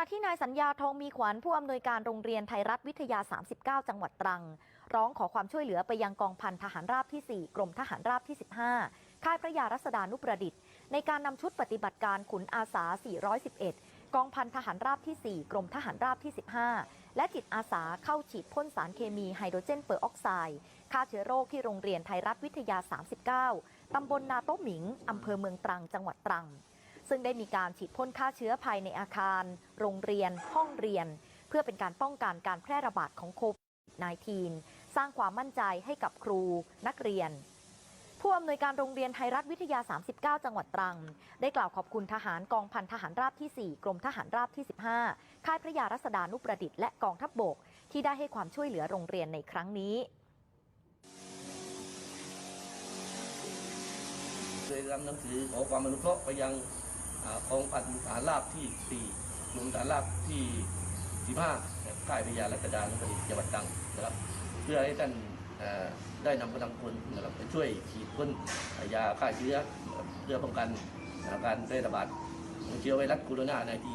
ณะที่นายสัญญาทองมีขวัญผู้อำนวยการโรงเรียนไทยรัฐวิทยา 39 จังหวัดตรัง ร้องขอความช่วยเหลือไปยังกองพันทหารราบที่ 4 กรมทหารราบที่ 15 ค่ายพระยารัศดานุประดิษฐ์ ในการนำชุดปฏิบัติการขุนอาสา 411 กองพันทหารราบที่ 4 กรมทหารราบที่ 15 และจิตอาสาเข้าฉีดพ่นสารเคมีไฮโดรเจนเปอร์ออกไซด์ฆ่าเชื้อโรคที่โรงเรียนไทยรัฐวิทยา 39 ตำบลนาโต้หมิงอำเภอเมืองตรังจังหวัดตรัง ซึ่งได้มีการฉีดพ่นฆ่าเชื้อภายในอาคาร โรงเรียน ห้องเรียน เพื่อเป็นการป้องกันการแพร่ระบาดของโควิด -19 สร้างความมั่นใจให้กับครู นักเรียน ผู้อำนวยการโรงเรียนไทยรัฐวิทยา 39 จังหวัดตรัง ได้กล่าวขอบคุณทหารกองพันทหารราบที่ 4 กรมทหารราบที่ 15 ค่ายพระยารัศดานุประดิษฐ์และกองทัพบบก ที่ได้ให้ความช่วยเหลือโรงเรียนในครั้งนี้โดยนำหนังสือขอความอนุเคราะห์ไปยัง องค์องพันฐานราบที่4กลุ่มฐานราบที่15นะครับค่ายพญารัตดานุประดิษฐ์จังหวัดตรังนะครับ เพื่อให้ท่านได้นำกำลังคนนะครับไปช่วยฉีดพ่นยาฆ่าเชื้อเพื่อป้องกันการแพร่ระบาดของเชื้อไวรัสโคโรนาในที่